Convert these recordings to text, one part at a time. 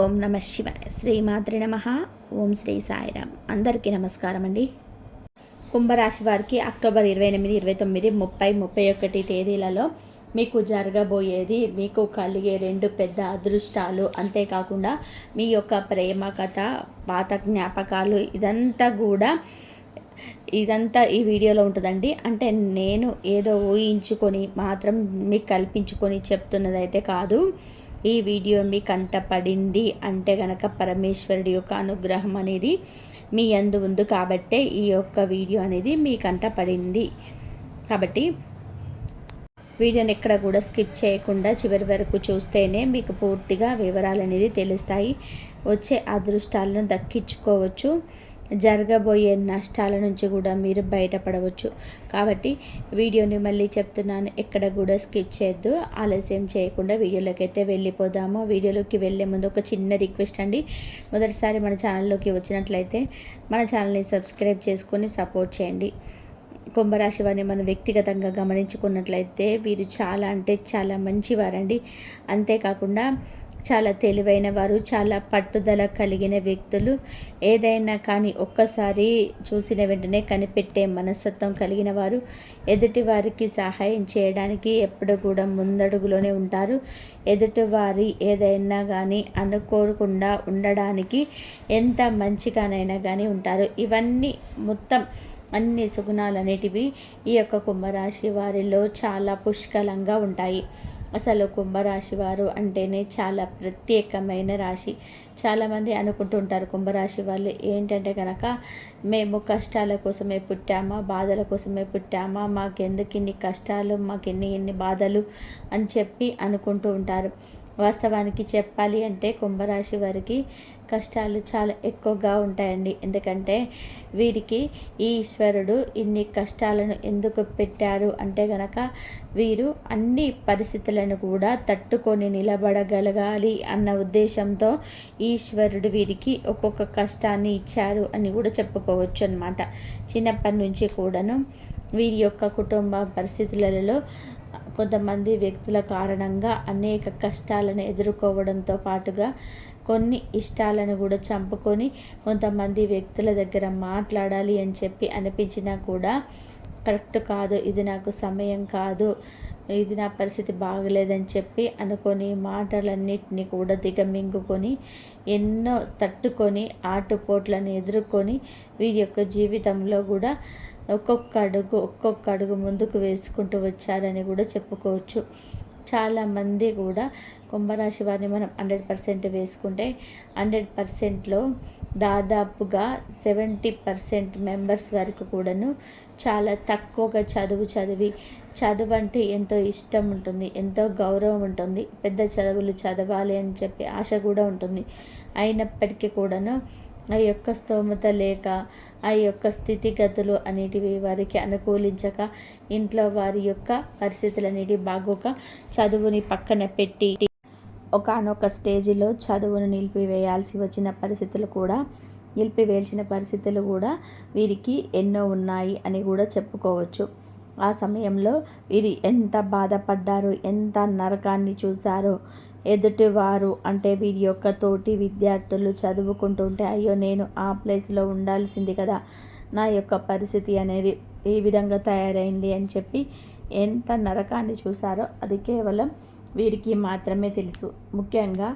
ఓం నమ శివాయ. శ్రీమాతృ నమ. ఓం శ్రీ సాయిరామ్. అందరికీ నమస్కారం అండి కుంభరాశి వారికి అక్టోబర్ ఇరవై ఎనిమిది ఇరవై తొమ్మిది ముప్పై ముప్పై ఒకటి తేదీలలో మీకు జరగబోయేది మీకు కలిగే రెండు పెద్ద అదృష్టాలు. అంతేకాకుండా మీ యొక్క ప్రేమ కథ పాత జ్ఞాపకాలు ఇదంతా కూడా ఇదంతా ఈ వీడియోలో ఉంటుందండి. అంటే నేను ఏదో ఊహించుకొని మాత్రం మీకు కల్పించుకొని చెప్తున్నదైతే కాదు. ఈ వీడియో మీ కంటపడింది అంటే గనక పరమేశ్వరుడి యొక్క అనుగ్రహం అనేది మీ అందు ఉంది కాబట్టే ఈ యొక్క వీడియో అనేది మీ కంటపడింది కాబట్టి వీడియోని ఎక్కడ కూడా స్కిప్ చేయకుండా చివరి వరకు చూస్తేనే మీకు పూర్తిగా వివరాలు అనేది తెలుస్తాయి. వచ్చే అదృష్టాలను దక్కించుకోవచ్చు. జరగబోయే నష్టాల నుంచి కూడా మీరు బయటపడవచ్చు. కాబట్టి వీడియోని మళ్ళీ చెప్తున్నాను ఎక్కడ కూడా స్కిప్ చేయొద్దు. ఆలస్యం చేయకుండా వీడియోలోకి అయితే వెళ్ళిపోదాము. వీడియోలోకి వెళ్ళే ముందు ఒక చిన్న రిక్వెస్ట్ అండి. మొదటిసారి మన ఛానల్లోకి వచ్చినట్లయితే మన ఛానల్ని సబ్స్క్రైబ్ చేసుకొని సపోర్ట్ చేయండి. కుంభరాశి వారిని మనం వ్యక్తిగతంగా గమనించుకున్నట్లయితే వీరు చాలా అంటే చాలా మంచివారండి. అంతేకాకుండా చాలా తెలివైన వారు చాలా పట్టుదల కలిగిన వ్యక్తులు. ఏదైనా కానీ ఒక్కసారి చూసిన వెంటనే కనిపెట్టే మనస్తత్వం కలిగిన వారు ఎదుటి వారికి సహాయం చేయడానికి ఎప్పుడు కూడా ముందడుగులోనే ఉంటారు. ఎదుటివారి ఏదైనా కానీ అనుకోకుండా ఉండడానికి ఎంత మంచిగానైనా కానీ ఉంటారు. ఇవన్నీ మొత్తం అన్ని సుగుణాలు అనేటివి ఈ యొక్క కుంభరాశి వారిలో చాలా పుష్కలంగా ఉంటాయి. అసలు కుంభరాశి వారు అంటేనే చాలా ప్రత్యేకమైన రాశి. చాలామంది అనుకుంటుంటారు కుంభరాశి వాళ్ళు ఏంటంటే కనుక మేము కష్టాల కోసమే పుట్టామా బాధల కోసమే పుట్టామా మాకెందుకు ఇన్ని కష్టాలు మాకు ఎన్ని ఎన్ని బాధలు అని చెప్పి అనుకుంటూ ఉంటారు. వాస్తవానికి చెప్పాలి అంటే కుంభరాశి వారికి కష్టాలు చాలా ఎక్కువగా ఉంటాయండి. ఎందుకంటే వీరికి ఈ ఈశ్వరుడు ఇన్ని కష్టాలను ఎందుకు పెట్టారు అంటే గనక వీరు అన్ని పరిస్థితులను కూడా తట్టుకొని నిలబడగలగాలి అన్న ఉద్దేశంతో ఈశ్వరుడు వీరికి ఒక్కొక్క కష్టాన్ని ఇచ్చారు అని కూడా చెప్పుకోవచ్చు అనమాట చిన్నప్పటి నుంచి కూడాను వీరి యొక్క కుటుంబ పరిస్థితులలో కొంతమంది వ్యక్తుల కారణంగా అనేక కష్టాలను ఎదుర్కోవడంతో పాటుగా కొన్ని ఇష్టాలను కూడా చంపుకొని కొంతమంది వ్యక్తుల దగ్గర మాట్లాడాలి అని చెప్పి అనిపించినా కూడా కరెక్ట్ కాదు ఇది నాకు సమయం కాదు ఇది నా పరిస్థితి బాగలేదని చెప్పి అనుకొని మాటలన్నిటిని కూడా దిగమింగుకొని ఎన్నో తట్టుకొని ఆటుపోట్లను ఎదుర్కొని వీరి యొక్క జీవితంలో కూడా ఒక్కొక్క అడుగు ఒక్కొక్క అడుగు ముందుకు వేసుకుంటూ వచ్చారని కూడా చెప్పుకోవచ్చు. చాలామంది కూడా కుంభరాశి వారిని మనం హండ్రెడ్ పర్సెంట్ వేసుకుంటే హండ్రెడ్ పర్సెంట్లో దాదాపుగా సెవెంటీ పర్సెంట్ మెంబర్స్ వరకు కూడాను చాలా తక్కువగా చదువు చదివి చదువు అంటే ఎంతో ఇష్టం ఉంటుంది ఎంతో గౌరవం ఉంటుంది పెద్ద చదువులు చదవాలి అని చెప్పి ఆశ కూడా ఉంటుంది. అయినప్పటికీ కూడాను ఆ యొక్క స్తోమత లేక ఆ యొక్క స్థితిగతులు అనేటివి వారికి అనుకూలించక ఇంట్లో వారి యొక్క పరిస్థితులు అనేటివి బాగోక చదువుని పక్కన పెట్టి ఒకనొక స్టేజిలో చదువును నిలిపివేయాల్సి వచ్చిన పరిస్థితులు కూడా నిలిపివేల్చిన పరిస్థితులు కూడా వీరికి ఎన్నో ఉన్నాయి అని కూడా చెప్పుకోవచ్చు. ఆ సమయంలో వీరు ఎంత బాధపడ్డారో ఎంత నరకాన్ని చూశారో ఎదుటివారు అంటే వీరి యొక్క తోటి విద్యార్థులు చదువుకుంటుంటే అయ్యో నేను ఆ ప్లేస్లో ఉండాల్సింది కదా నా యొక్క పరిస్థితి అనేది ఈ విధంగా తయారైంది అని చెప్పి ఎంత నరకాన్ని చూశారో అది కేవలం వీరికి మాత్రమే తెలుసు. ముఖ్యంగా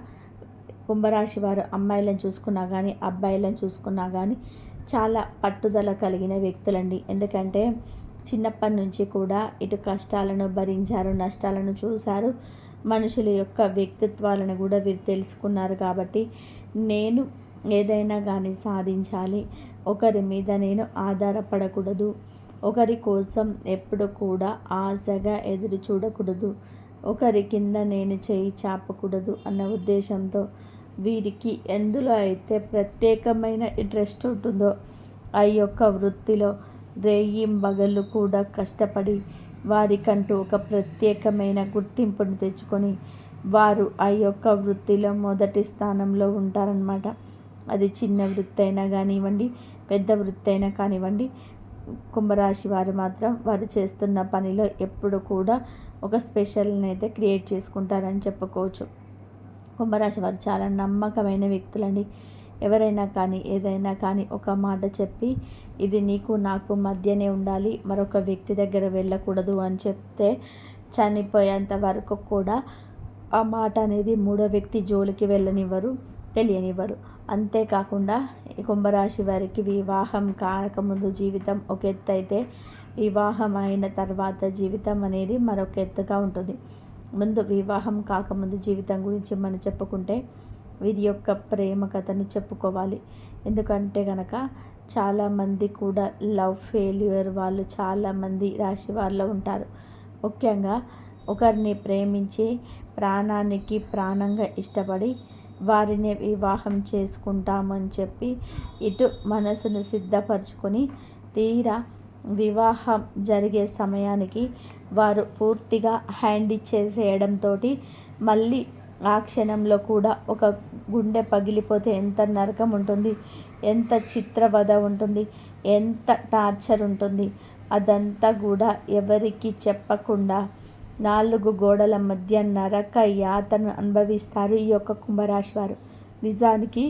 కుంభరాశి వారు అమ్మాయిలను చూసుకున్నా కానీ అబ్బాయిలను చూసుకున్నా కానీ చాలా పట్టుదల కలిగిన వ్యక్తులండి. ఎందుకంటే చిన్నప్పటి నుంచి కూడా ఇటు కష్టాలను భరించారు నష్టాలను చూశారు. మనుషుల యొక్క వ్యక్తిత్వాలను కూడా వీరు తెలుసుకున్నారు కాబట్టి నేను ఏదైనా కానీ సాధించాలి. ఒకరి మీద నేను ఆధారపడకూడదు. ఒకరి కోసం ఎప్పుడు కూడా ఆశగా ఎదురు చూడకూడదు. ఒకరి కింద నేను చేయి చాపకూడదు అన్న ఉద్దేశంతో వీరికి ఎందులో అయితే ప్రత్యేకమైన ఇంట్రెస్ట్ ఉంటుందో ఆ యొక్క వృత్తిలో రేయింబగళ్ళు కూడా కష్టపడి వారికంటూ ఒక ప్రత్యేకమైన గుర్తింపును తెచ్చుకొని వారు ఆ యొక్క వృత్తిలో మొదటి స్థానంలో ఉంటారనమాట అది చిన్న వృత్తి అయినా కానివ్వండి పెద్ద వృత్తి అయినా కానివ్వండి కుంభరాశి వారు మాత్రం వారు చేస్తున్న పనిలో ఎప్పుడు కూడా ఒక స్పెషల్ని అయితే క్రియేట్ చేసుకుంటారని చెప్పుకోవచ్చు. కుంభరాశి వారు చాలా నమ్మకమైన వ్యక్తులండి. ఎవరైనా కానీ ఏదైనా కానీ ఒక మాట చెప్పి ఇది నీకు నాకు మధ్యనే ఉండాలి మరొక వ్యక్తి దగ్గర వెళ్ళకూడదు అని చెప్తే చనిపోయేంత వరకు కూడా ఆ మాట అనేది మూడో వ్యక్తి జోలికి వెళ్ళనివ్వరు తెలియనివ్వరు. అంతేకాకుండా కుంభరాశి వారికి వివాహం కాకముందు జీవితం ఒక ఎత్తు అయితే వివాహం అయిన తర్వాత జీవితం అనేది మరొక ఎత్తుగా ఉంటుంది. ముందు వివాహం కాకముందు జీవితం గురించి మనం చెప్పుకుంటే వీరి యొక్క ప్రేమ కథని చెప్పుకోవాలి. ఎందుకంటే కనుక చాలామంది కూడా లవ్ ఫెయిల్యూర్ వాళ్ళు చాలామంది రాశి వాళ్ళు ఉంటారు. ముఖ్యంగా ఒకరిని ప్రేమించి ప్రాణానికి ప్రాణంగా ఇష్టపడి వారిని వివాహం చేసుకుంటామని చెప్పి ఇటు మనసును సిద్ధపరచుకొని తీరా వివాహం జరిగే సమయానికి వారు పూర్తిగా హ్యాండ్ ఇచ్చేసేయడంతో మళ్ళీ ఆ క్షణంలో కూడా ఒక గుండె పగిలిపోతే ఎంత నరకం ఉంటుంది ఎంత చిత్రవధ ఉంటుంది ఎంత టార్చర్ ఉంటుంది అదంతా కూడా ఎవరికి చెప్పకుండా నాలుగు గోడల మధ్య నరక యాతను అనుభవిస్తారు ఈ యొక్క కుంభరాశి వారు. నిజానికి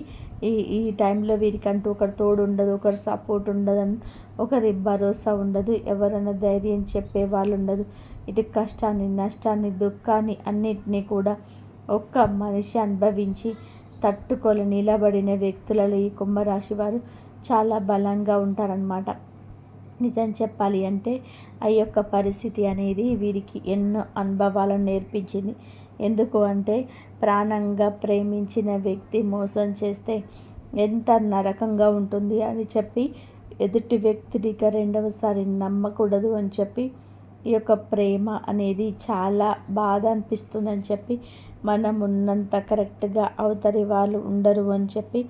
ఈ ఈ టైంలో వీరికంటూ ఒకరు తోడు ఉండదు ఒకరు సపోర్ట్ ఉండదు ఒకరి భరోసా ఉండదు ఎవరైనా ధైర్యం చెప్పే వాళ్ళు ఉండదు. ఇటు కష్టాన్ని నష్టాన్ని దుఃఖాన్ని అన్నిటినీ కూడా ఒక్క మనిషి అనుభవించి తట్టుకొని నిలబడిన వ్యక్తులలో ఈ కుంభరాశి వారు చాలా బలంగా ఉంటారనమాట నిజం చెప్పాలి అంటే ఆ యొక్క పరిస్థితి అనేది వీరికి ఎన్నో అనుభవాలను నేర్పించింది. ఎందుకు అంటే ప్రాణంగా ప్రేమించిన వ్యక్తి మోసం చేస్తే ఎంత నరకంగా ఉంటుంది అని చెప్పి ఎదుటి వ్యక్తినిక రెండవసారి నమ్మకూడదు అని చెప్పి ఈ యొక్క ప్రేమ అనేది చాలా బాధ అనిపిస్తుందని చెప్పి మనం ఉన్నంత కరెక్ట్గా అవతరి వాళ్ళు ఉండరు అని చెప్పి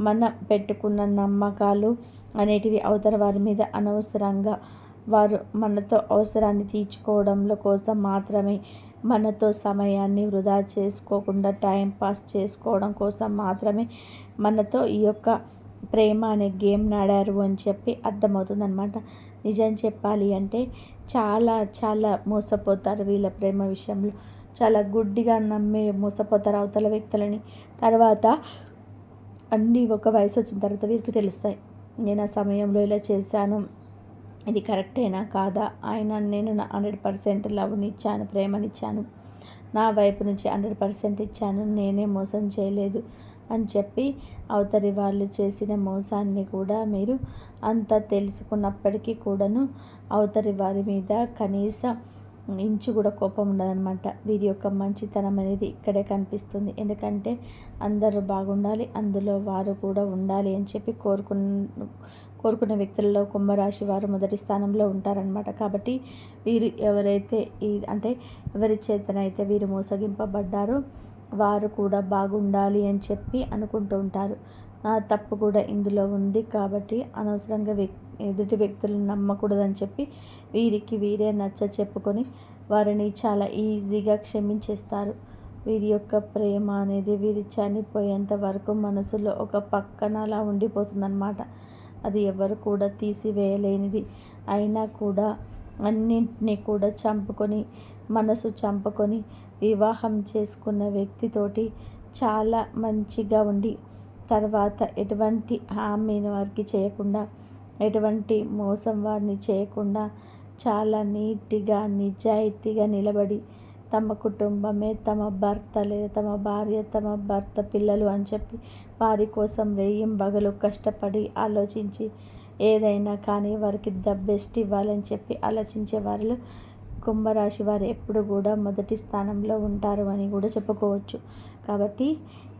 మనం పెట్టుకున్న నమ్మకాలు అనేటివి అవతరి వారి మీద అనవసరంగా వారు మనతో అవసరాన్ని తీర్చుకోవడంలో కోసం మాత్రమే మనతో సమయాన్ని వృధా చేసుకోకుండా టైం పాస్ చేసుకోవడం కోసం మాత్రమే మనతో ఈ యొక్క ప్రేమ అనే గేమ్ నాడారు అని చెప్పి అర్థమవుతుందనమాట నిజం చెప్పాలి అంటే చాలా చాలా మోసపోతారు వీళ్ళ ప్రేమ విషయంలో. చాలా గుడ్డిగా నమ్మే మోసపోతారు అవతల వ్యక్తులని. తర్వాత అన్నీ ఒక వయసు వచ్చిన తర్వాత వీరికి తెలుస్తాయి. నేను ఆ సమయంలో ఇలా చేశాను. ఇది కరెక్టేనా కాదా? ఆయన నేను నా హండ్రెడ్ పర్సెంట్ లవ్నిచ్చాను ప్రేమనిచ్చాను. నా వైపు నుంచి హండ్రెడ్ పర్సెంట్ ఇచ్చాను. నేనే మోసం చేయలేదు అని చెప్పి అవతరి వాళ్ళు చేసిన మోసాన్ని కూడా మీరు అంత తెలుసుకున్నప్పటికీ కూడాను అవతరి వారి మీద కనీసం ఇంచు కూడా కోపం ఉండదన్నమాట. వీరి యొక్క మంచితనం అనేది ఇక్కడే కనిపిస్తుంది. ఎందుకంటే అందరూ బాగుండాలి అందులో వారు కూడా ఉండాలి అని చెప్పి కోరుకున్న కోరుకున్న వ్యక్తులలో కుంభరాశి వారు మొదటి స్థానంలో ఉంటారనమాట కాబట్టి వీరు ఎవరైతే ఈ అంటే ఎవరి చేతనైతే వీరు మోసగింపబడ్డారో వారు కూడా బాగుండాలి అని చెప్పి అనుకుంటూ ఉంటారు. నా తప్పు కూడా ఇందులో ఉంది కాబట్టి అనవసరంగా వ్యక్తి ఎదుటి వ్యక్తులను నమ్మకూడదని చెప్పి వీరికి వీరే నచ్చ చెప్పుకొని వారిని చాలా ఈజీగా క్షమించేస్తారు. వీరి యొక్క ప్రేమ అనేది వీరి చనిపోయేంత వరకు మనసులో ఒక పక్కన అలా ఉండిపోతుందన్నమాట. అది ఎవరు కూడా తీసివేయలేనిది. అయినా కూడా అన్నింటినీ కూడా చంపుకొని మనసు చంపుకొని వివాహం చేసుకున్న వ్యక్తితోటి చాలా మంచిగా ఉండి తర్వాత ఎటువంటి హామీని వారికి చేయకుండా ఎటువంటి మోసం వారిని చేయకుండా చాలా నీట్గా నిజాయితీగా నిలబడి తమ కుటుంబమే తమ భర్త లేదా తమ భార్య తమ భర్త పిల్లలు అని చెప్పి వారి కోసం రేయం బగలు కష్టపడి ఆలోచించి ఏదైనా కానీ వారికి ద బెస్ట్ ఇవ్వాలని చెప్పి ఆలోచించే వారిలో కుంభరాశి వారు ఎప్పుడు కూడా మొదటి స్థానంలో ఉంటారు అని కూడా చెప్పుకోవచ్చు. కాబట్టి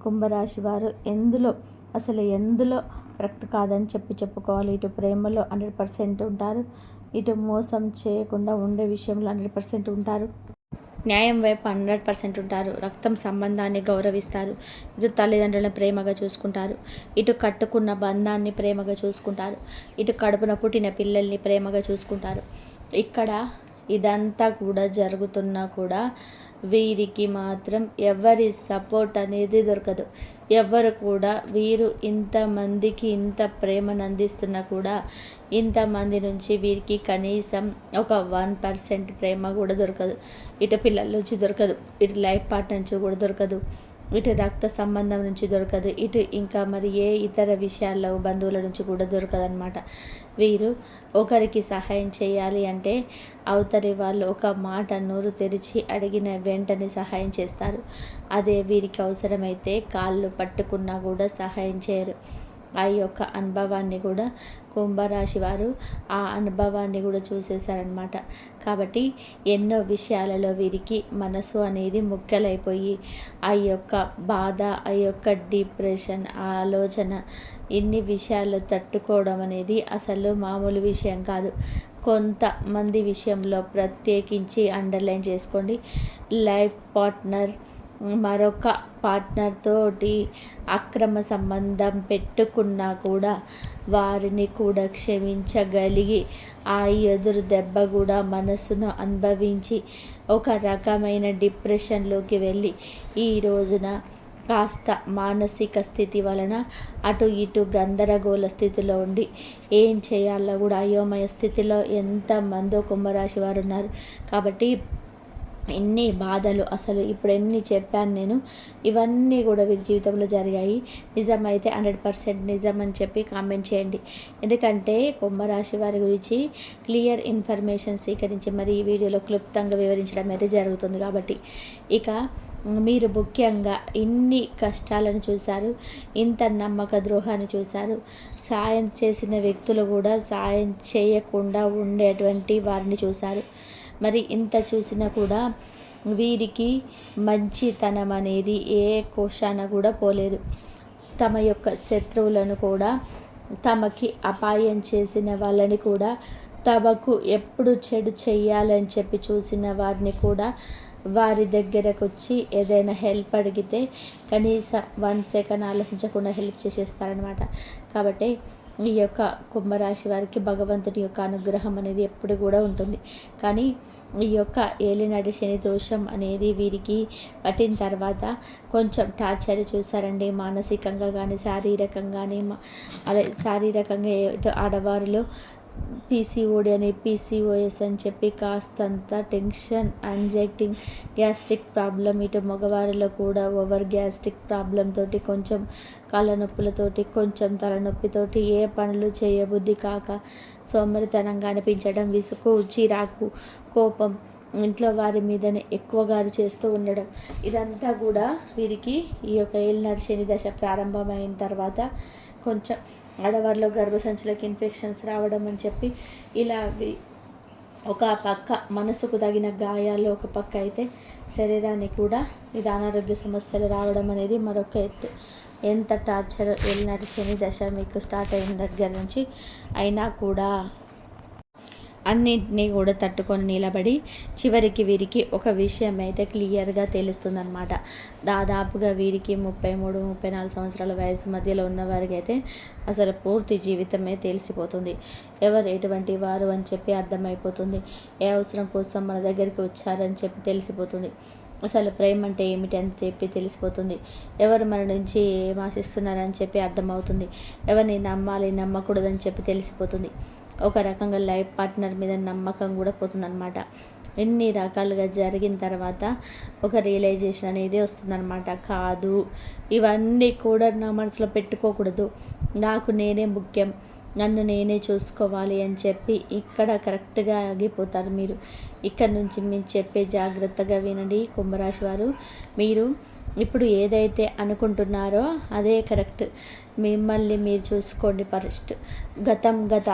కుంభరాశి వారు ఎందులో అసలు ఎందులో కరెక్ట్ కాదని చెప్పి చెప్పుకోవాలి. ఇటు ప్రేమలో హండ్రెడ్ పర్సెంట్ ఉంటారు. ఇటు మోసం చేయకుండా ఉండే విషయంలో హండ్రెడ్ పర్సెంట్ ఉంటారు. న్యాయం వైపు హండ్రెడ్ పర్సెంట్ ఉంటారు. రక్తం సంబంధాన్ని గౌరవిస్తారు. ఇటు తల్లిదండ్రులను ప్రేమగా చూసుకుంటారు. ఇటు కట్టుకున్న బంధాన్ని ప్రేమగా చూసుకుంటారు. ఇటు కడుపున పుట్టిన పిల్లల్ని ప్రేమగా చూసుకుంటారు. ఇక్కడ ఇదంతా కూడా జరుగుతున్నా కూడా వీరికి మాత్రం ఎవరి సపోర్ట్ అనేది దొరకదు. ఎవ్వరు కూడా వీరు ఇంతమందికి ఇంత ప్రేమను అందిస్తున్నా కూడా ఇంతమంది నుంచి వీరికి కనీసం ఒక వన్ పర్సెంట్ ప్రేమ కూడా దొరకదు. ఇటు పిల్లల నుంచి దొరకదు. ఇటు లైఫ్ పార్ట్నర్ నుంచి కూడా దొరకదు. ఇటు రక్త సంబంధం నుంచి దొరకదు. ఇటు ఇంకా మరి ఏ ఇతర విషయాల్లో బంధువుల నుంచి కూడా దొరకదనమాట వీరు ఒకరికి సహాయం చేయాలి అంటే అవతలి వాళ్ళు ఒక మాట నోరు తెరిచి అడిగిన వెంటనే సహాయం చేస్తారు. అదే వీరికి అవసరమైతే కాళ్ళు పట్టుకున్నా కూడా సహాయం చేయరు. ఆ యొక్క అనుభవాన్ని కూడా కుంభరాశి వారు ఆ అనుభవాన్ని కూడా చూసేశారనమాట కాబట్టి ఎన్నో విషయాలలో వీరికి మనసు అనేది ముక్కలైపోయి ఆ యొక్క బాధ ఆ యొక్క డిప్రెషన్ ఆలోచన ఇన్ని విషయాలు తట్టుకోవడం అనేది అసలు మామూలు విషయం కాదు. కొంతమంది విషయంలో ప్రత్యేకించి అండర్లైన్ చేసుకోండి. లైఫ్ పార్ట్నర్ మరొక పార్ట్నర్తోటి అక్రమ సంబంధం పెట్టుకున్నా కూడా వారిని కూడా క్షమించగలిగి ఆ ఎదురు దెబ్బ కూడా మనసును అనుభవించి ఒక రకమైన డిప్రెషన్లోకి వెళ్ళి ఈ రోజున కాస్త మానసిక స్థితి వలన అటు ఇటు గందరగోళ స్థితిలో ఉండి ఏం చేయాలో కూడా అయోమయ స్థితిలో ఎంతమందో కుంభరాశి వారు ఉన్నారు. కాబట్టి ఎన్ని బాధలు అసలు ఇప్పుడు ఎన్ని చెప్పాను నేను ఇవన్నీ కూడా వీరి జీవితంలో జరిగాయి. నిజమైతే హండ్రెడ్ పర్సెంట్ నిజం అని చెప్పి కామెంట్ చేయండి. ఎందుకంటే కుంభరాశి వారి గురించి క్లియర్ ఇన్ఫర్మేషన్ స్వీకరించి మరి ఈ వీడియోలో క్లుప్తంగా వివరించడం అయితే జరుగుతుంది కాబట్టి. ఇక మీరు ముఖ్యంగా ఇన్ని కష్టాలను చూశారు ఇంత నమ్మక ద్రోహాన్ని చూశారు సాయం చేసిన వ్యక్తులు కూడా సాయం చేయకుండా ఉండేటువంటి వారిని చూశారు. మరి ఇంత చూసినా కూడా వీరికి మంచితనం అనేది ఏ కోశాన కూడా పోలేదు. తమ యొక్క శత్రువులను కూడా తమకి అపాయం చేసిన వాళ్ళని కూడా తమకు ఎప్పుడు చెడు చెయ్యాలని చెప్పి చూసిన వారిని కూడా వారి దగ్గరకు వచ్చి ఏదైనా హెల్ప్ అడిగితే కనీసం వన్ సెకండ్ ఆలోచించకుండా హెల్ప్ చేసేస్తారనమాట కాబట్టి ఈ యొక్క కుంభరాశి వారికి భగవంతుని యొక్క అనుగ్రహం అనేది ఎప్పుడు కూడా ఉంటుంది. కానీ ఈ యొక్క ఏలినాటి శని దోషం అనేది వీరికి పట్టిన తర్వాత కొంచెం టార్చర్ చూసారండి. మానసికంగా కానీ శారీరకంగా కానీ అదే శారీరకంగా ఆడవారిలో పీసీఓడి అని పీసీఓఎస్ అని చెప్పి కాస్తంత టెన్షన్ అంజైటింగ్ గ్యాస్ట్రిక్ ప్రాబ్లం ఇటు మగవారిలో కూడా ఓవర్ గ్యాస్ట్రిక్ ప్రాబ్లం తోటి కొంచెం కాళ్ళ నొప్పులతోటి కొంచెం తలనొప్పితోటి ఏ పనులు చేయబుద్ధి కాక సోమరితనంగా అనిపించడం విసుగు చిరాకు కోపం ఇంట్లో వారి మీదనే ఎక్కువగా చేస్తూ ఉండడం. ఇదంతా కూడా వీరికి ఈ యొక్క ఏలినాడు శని దశ ప్రారంభమైన తర్వాత కొంచెం ఆడవారిలో గర్భసంచులకు ఇన్ఫెక్షన్స్ రావడం అని చెప్పి ఇలా ఒక పక్క మనసుకు తగిన గాయాలు ఒక పక్క అయితే శరీరానికి కూడా ఇది అనారోగ్య సమస్యలు రావడం అనేది మరొక ఎత్తు. ఎంత టార్చర్ వెళ్ళినట్టు శని దశ మీకు స్టార్ట్ అయిన దగ్గర నుంచి అయినా కూడా అన్నింటినీ కూడా తట్టుకొని నిలబడి చివరికి వీరికి ఒక విషయం అయితే క్లియర్గా తెలుస్తుందన్నమాట. దాదాపుగా వీరికి ముప్పై మూడు ముప్పై నాలుగు సంవత్సరాల వయసు మధ్యలో ఉన్న వారికి అయితే అసలు పూర్తి జీవితమే తెలిసిపోతుంది. ఎవరు ఎటువంటి వారు అని చెప్పి అర్థమైపోతుంది. ఏ అవసరం కోసం మన దగ్గరికి వచ్చారని చెప్పి తెలిసిపోతుంది. అసలు ప్రేమ అంటే ఏమిటి అని చెప్పి తెలిసిపోతుంది. ఎవరు మన నుంచి ఏం ఆశిస్తున్నారని చెప్పి అర్థమవుతుంది. ఎవరిని నమ్మాలి నమ్మకూడదని చెప్పి తెలిసిపోతుంది. ఒక రకంగా లైఫ్ పార్ట్నర్ మీద నమ్మకం కూడా పోతుందన్నమాట. ఎన్ని రకాలుగా జరిగిన తర్వాత ఒక రియలైజేషన్ అనేది వస్తుందన్నమాట. కాదు ఇవన్నీ కూడా నా మనసులో పెట్టుకోకూడదు. నాకు నేనే ముఖ్యం. నన్ను నేనే చూసుకోవాలి అని చెప్పి ఇక్కడ కరెక్ట్గా ఆగిపోతారు మీరు. ఇక్కడ నుంచి మీరు చెప్పే జాగ్రత్తగా వినండి కుంభరాశి వారు. మీరు ఇప్పుడు ఏదైతే అనుకుంటున్నారో అదే కరెక్ట్. మిమ్మల్ని మీరు చూసుకోండి ఫస్ట్. గతం గత.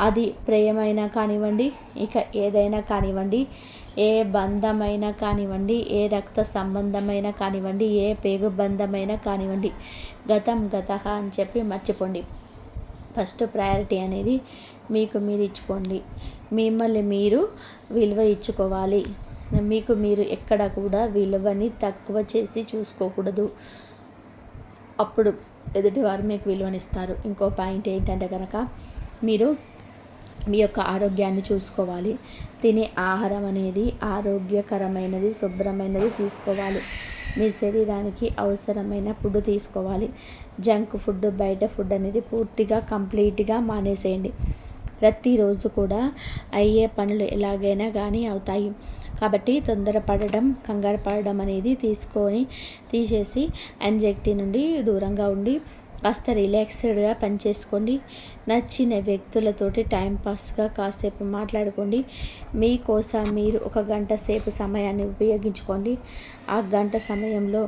అది ప్రేమైనా కానివ్వండి ఇక ఏదైనా కానివ్వండి ఏ బంధమైనా కానివ్వండి ఏ రక్త సంబంధమైనా కానివ్వండి ఏ పేగు బంధమైనా కానివ్వండి గతం గత అని చెప్పి మర్చిపోండి. ఫస్ట్ ప్రయారిటీ అనేది మీకు మీరు ఇచ్చుకోండి. మిమ్మల్ని మీరు విలువ ఇచ్చుకోవాలి. మీకు మీరు ఎక్కడ కూడా విలువని తక్కువ చేసి చూసుకోకూడదు. అప్పుడు ఎదుటివారు మీకు విలువనిస్తారు. ఇంకో పాయింట్ ఏంటంటే కనుక మీరు మీ యొక్క ఆరోగ్యాన్ని చూసుకోవాలి. తినే ఆహారం అనేది ఆరోగ్యకరమైనది శుభ్రమైనది తీసుకోవాలి. మీ శరీరానికి అవసరమైన ఫుడ్ తీసుకోవాలి. జంక్ ఫుడ్ బయట ఫుడ్ అనేది పూర్తిగా కంప్లీట్గా మానేసేయండి. ప్రతిరోజు కూడా అయ్యే పనులు ఎలాగైనా కానీ అవుతాయి. కాబట్టి తొందరపడడం కంగారు పడడం అనేది తీసుకొని తీసేసి యాంగ్జైటీ నుండి దూరంగా ఉండి కాస్త రిలాక్స్డ్గా పనిచేసుకోండి. నచ్చిన వ్యక్తులతోటి టైంపాస్గా కాసేపు మాట్లాడుకోండి. మీకోసం మీరు ఒక గంట సేపు సమయాన్ని ఉపయోగించుకోండి. ఆ గంట సమయంలో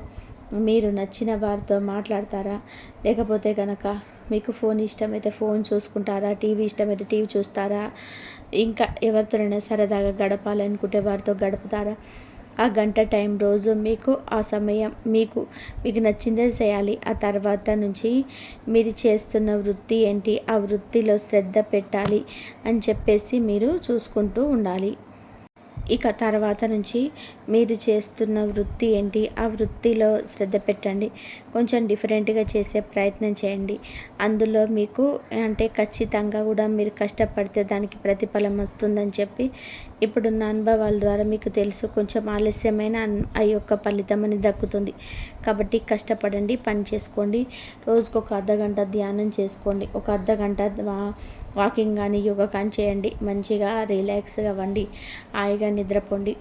మీరు నచ్చిన వారితో మాట్లాడతారా? లేకపోతే కనుక మీకు ఫోన్ ఇష్టమైతే ఫోన్ చూసుకుంటారా? టీవీ ఇష్టమైతే టీవీ చూస్తారా? ఇంకా ఎవరితోనైనా సరదాగా గడపాలనుకుంటే వారితో గడుపుతారా? ఆ గంట టైం రోజు మీకు ఆ సమయం మీకు మీకు నచ్చిందే చేయాలి. ఆ తర్వాత నుంచి మీరు చేస్తున్న వృత్తి ఏంటి? ఆ వృత్తిలో శ్రద్ధ పెట్టాలి అని చెప్పేసి మీరు చూసుకుంటూ ఉండాలి. ఇక తర్వాత నుంచి మీరు చేస్తున్న వృత్తి ఏంటి? ఆ వృత్తిలో శ్రద్ధ పెట్టండి. కొంచెం డిఫరెంట్గా చేసే ప్రయత్నం చేయండి. అందులో మీకు అంటే ఖచ్చితంగా కూడా మీరు కష్టపడితే దానికి ప్రతిఫలం వస్తుందని చెప్పి ఇప్పుడున్న అనుభవాల ద్వారా మీకు తెలుసు. కొంచెం ఆలస్యమైన ఆ యొక్క ఫలితం అని దక్కుతుంది. కాబట్టి కష్టపడండి పని చేసుకోండి. రోజుకు ఒక అర్ధ గంట ధ్యానం చేసుకోండి. ఒక అర్ధ గంట వాకింగ్ కానీ యోగా కానీ చేయండి. మంచిగా రిలాక్స్గా అవ్వండి. హాయిగా నిద్రపోండి.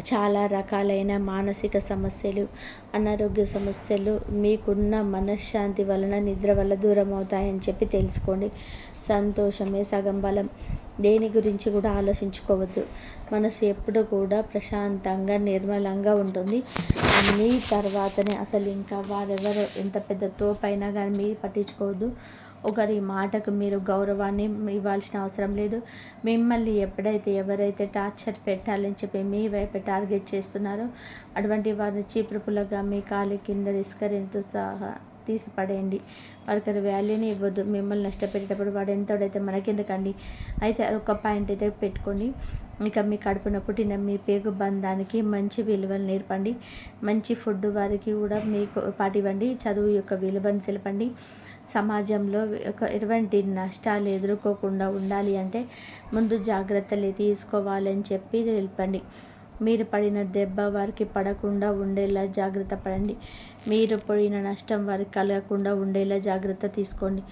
చాలా రకాలైన మానసిక సమస్యలు అనారోగ్య సమస్యలు మీకున్న మనశ్శాంతి వలన నిద్ర వల్ల దూరం అవుతాయని చెప్పి తెలుసుకోండి. సంతోషమే సగం బలం. దేని గురించి కూడా ఆలోచించుకోవద్దు. మనసు ఎప్పుడు కూడా ప్రశాంతంగా నిర్మలంగా ఉంటుంది. మీ తర్వాతనే అసలు ఇంకా వారెవరు ఎంత పెద్ద తోపైనా కానీ మీరు పట్టించుకోవద్దు. ఒకరి మాటకు మీరు గౌరవాన్ని ఇవ్వాల్సిన అవసరం లేదు. మిమ్మల్ని ఎప్పుడైతే ఎవరైతే టార్చర్ పెట్టాలని చెప్పి మీ వైపు టార్గెట్ చేస్తున్నారో అటువంటి వారిని చీపురుపులగా మీ కాలి కింద రిస్కరింతో సహా తీసి పడేయండి. వాడికి వాల్యూని ఇవ్వద్దు. మిమ్మల్ని నష్టపెట్టేటప్పుడు వాడు ఎంతోడైతే మనకెందుకండి? అయితే ఒక పాయింట్ అయితే పెట్టుకోండి. ఇక మీ కడుపున పుట్టిన మీ పేగు బంధానికి మంచి విలువలు నేర్పండి. మంచి ఫుడ్ వారికి కూడా మీకు పాటివ్వండి. చదువు యొక్క విలువను తెలపండి. సమాజంలో ఒక ఎటువంటి నష్టాలు ఎదుర్కోకుండా ఉండాలి అంటే ముందు జాగ్రత్తలు తీసుకోవాలని చెప్పి తెలపండి. మీరు పడిన దెబ్బ వారికి పడకుండా ఉండేలా జాగ్రత్త పడండి. మీరు పడిన నష్టం వారికి కలగకుండా ఉండేలా జాగ్రత్త తీసుకోండి.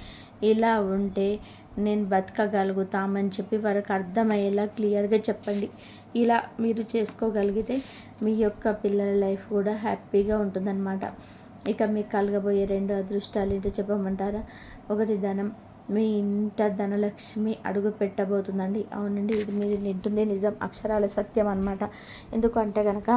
ఇలా ఉంటే నేను బతకగలుగుతామని చెప్పి వారికి అర్థమయ్యేలా క్లియర్గా చెప్పండి. ఇలా మీరు చేసుకోగలిగితే మీ యొక్క పిల్లల లైఫ్ కూడా హ్యాపీగా ఉంటుందన్నమాట. ఇక మీకు కలగబోయే రెండు అదృష్టాలు ఏంటో చెప్పమంటారా? ఒకటి ధనం. మీ ఇంట ధనలక్ష్మి అడుగు పెట్టబోతుందండి. అవునండి ఇది మీరు నింటుంది నిజం. అక్షరాల సత్యం అనమాట ఎందుకంటే కనుక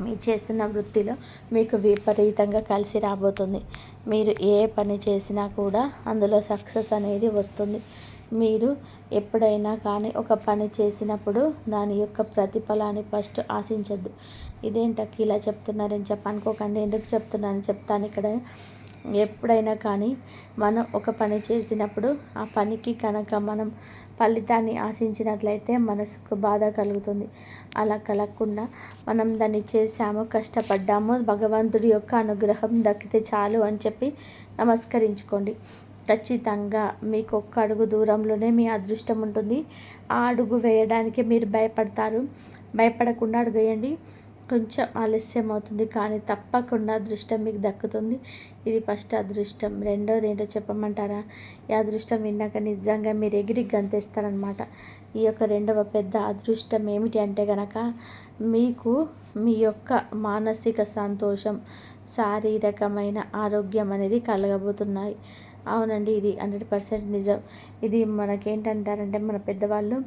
మీరు చేస్తున్న వృత్తిలో మీకు విపరీతంగా కలిసి రాబోతుంది. మీరు ఏ పని చేసినా కూడా అందులో సక్సెస్ అనేది వస్తుంది. మీరు ఎప్పుడైనా కానీ ఒక పని చేసినప్పుడు దాని యొక్క ప్రతిఫలాన్ని ఫస్ట్ ఆశించద్దు. ఇదేంటకి ఇలా చెప్తున్నారని చెప్పి అనుకోకండి ఎందుకు చెప్తున్నానని చెప్తాను ఇక్కడ. ఎప్పుడైనా కానీ మనం ఒక పని చేసినప్పుడు ఆ పనికి కనుక మనం ఫలితాన్ని ఆశించినట్లయితే మనసుకు బాధ కలుగుతుంది. అలా కలగకుండా మనం దాన్ని చేసాము కష్టపడ్డాము భగవంతుడి యొక్క అనుగ్రహం దక్కితే చాలు అని చెప్పి నమస్కరించుకోండి. ఖచ్చితంగా మీకు ఒక్క అడుగు దూరంలోనే మీ అదృష్టం ఉంటుంది. ఆ అడుగు వేయడానికి మీరు భయపడతారు. భయపడకుండా అడుగు వేయండి కొంచెం ఆలస్యం అవుతుంది కానీ తప్పకుండా అదృష్టం మీకు దక్కుతుంది. ఇది ఫస్ట్ అదృష్టం. రెండోది ఏంటో చెప్పమంటారా? ఈ అదృష్టం విన్నాక నిజంగా మీరు ఎగిరి గంతేస్తారనమాట ఈ యొక్క రెండవ పెద్ద అదృష్టం ఏమిటి అంటే కనుక మీకు మీ యొక్క మానసిక సంతోషం శారీరకమైన ఆరోగ్యం అనేది కలగబోతున్నాయి. అవునండి ఇది హండ్రెడ్ పర్సెంట్ నిజం. ఇది మనకేంటంటారంటే మన పెద్దవాళ్ళు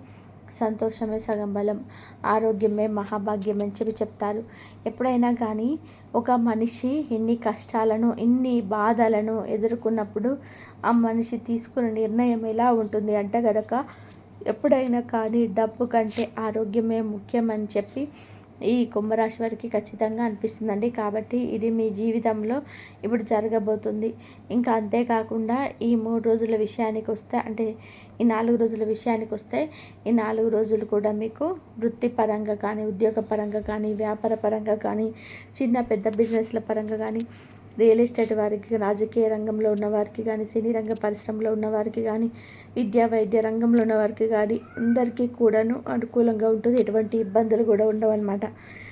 సంతోషమే సగం బలం ఆరోగ్యమే మహాభాగ్యం అని చెప్పి చెప్తారు. ఎప్పుడైనా కానీ ఒక మనిషి ఇన్ని కష్టాలను ఇన్ని బాధలను ఎదుర్కొన్నప్పుడు ఆ మనిషి తీసుకున్న నిర్ణయం ఎలా ఉంటుంది అంటే గనక ఎప్పుడైనా కానీ డబ్బు కంటే ఆరోగ్యమే ముఖ్యమని చెప్పి ఈ కుంభరాశి వారికి ఖచ్చితంగా అనిపిస్తుందండి. కాబట్టి ఇది మీ జీవితంలో ఇప్పుడు జరగబోతుంది. ఇంకా అంతేకాకుండా ఈ మూడు రోజుల విషయానికి వస్తే అంటే ఈ నాలుగు రోజుల విషయానికి వస్తే ఈ నాలుగు రోజులు కూడా మీకు వృత్తిపరంగా కానీ ఉద్యోగ పరంగా కానీ వ్యాపార పరంగా కానీ చిన్న పెద్ద బిజినెస్ల పరంగా కానీ రియల్ ఎస్టేట్ వారికి రాజకీయ రంగంలో ఉన్న వారికి కానీ సినీ రంగ పరిశ్రమలో ఉన్న వారికి కానీ విద్యా వైద్య రంగంలో ఉన్న వారికి కానీ అందరికీ కూడాను అనుకూలంగా ఉంటుంది. ఎటువంటి ఇబ్బందులు కూడా ఉండవన్నమాట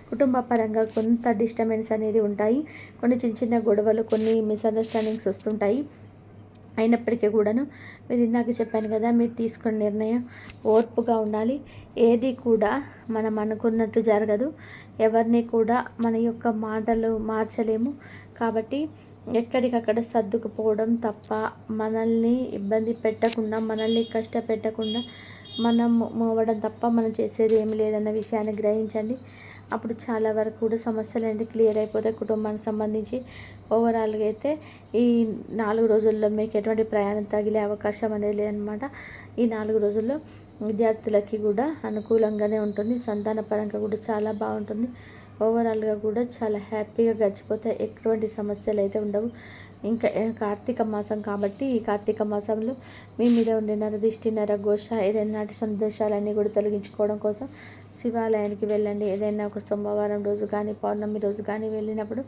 కుటుంబ పరంగా కొంత డిస్టర్బెన్స్ అనేది ఉంటాయి. కొన్ని చిన్న చిన్న గొడవలు కొన్ని మిస్అండర్స్టాండింగ్స్ వస్తుంటాయి. అయినప్పటికీ కూడాను మీరు ఇందాక చెప్పాను కదా మీరు తీసుకున్న నిర్ణయం ఓర్పుగా ఉండాలి. ఏది కూడా మనం అనుకున్నట్టు జరగదు. ఎవరిని కూడా మన యొక్క మాటలు మార్చలేము. కాబట్టి ఎక్కడికక్కడ సర్దుకుపోవడం తప్ప మనల్ని ఇబ్బంది పెట్టకుండా మనల్ని కష్టపెట్టకుండా మనం మోవడం తప్ప మనం చేసేది ఏమి లేదన్న విషయాన్ని గ్రహించండి. అప్పుడు చాలా వరకు కూడా సమస్యలు అనేవి క్లియర్ అయిపోతాయి. కుటుంబానికి సంబంధించి ఓవరాల్గా అయితే ఈ నాలుగు రోజుల్లో మీకు ఎటువంటి ప్రయాణం తగిలే అవకాశం అనేది లేదనమాట ఈ నాలుగు రోజుల్లో విద్యార్థులకి కూడా అనుకూలంగానే ఉంటుంది. సంతాన పరంగా కూడా చాలా బాగుంటుంది. ఓవరాల్గా కూడా చాలా హ్యాపీగా గడిచిపోతాయి. ఎటువంటి సమస్యలు అయితే ఉండవు. ఇంకా కార్తీక మాసం కాబట్టి ఈ కార్తీక మాసంలో మీ మీద ఉండే నరదిష్టి నరఘోష ఏదైనా నాటి సంతోషాలన్నీ కూడా తొలగించుకోవడం కోసం శివాలయానికి వెళ్ళండి. ఏదైనా ఒక సోమవారం రోజు కానీ పౌర్ణమి రోజు కానీ వెళ్ళినప్పుడు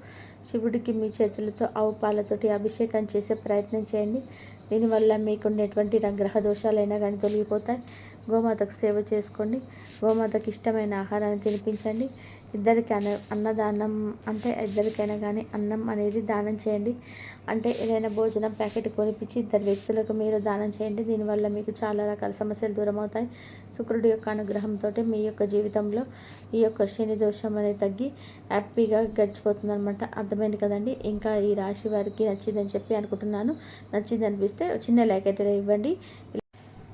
శివుడికి మీ చేతులతో ఆవు పాలతోటి అభిషేకం చేసే ప్రయత్నం చేయండి. దీనివల్ల మీకు ఉండేటువంటి గ్రహ దోషాలైనా కానీ తొలగిపోతాయి. గోమాతకు సేవ చేసుకోండి. గోమాతకు ఇష్టమైన ఆహారాన్ని తినిపించండి. ఇద్దరికైనా అన్నదానం అంటే ఇద్దరికైనా కానీ అన్నం అనేది దానం చేయండి. అంటే ఏదైనా భోజనం ప్యాకెట్ కొనిపించి ఇద్దరు వ్యక్తులకు మీరు దానం చేయండి. దీనివల్ల మీకు చాలా రకాల సమస్యలు దూరం అవుతాయి శుక్రుడి యొక్క అనుగ్రహంతో మీ యొక్క జీవితంలో ఈ యొక్క శని దోషం అనేది తగ్గి హ్యాపీగా గడిచిపోతుంది అనమాట అర్థమైంది కదండి? ఇంకా ఈ రాశి వారికి నచ్చిందని చెప్పి అనుకుంటున్నాను. నచ్చింది అనిపిస్తే చిన్న లైక్ అయితే ఇవ్వండి.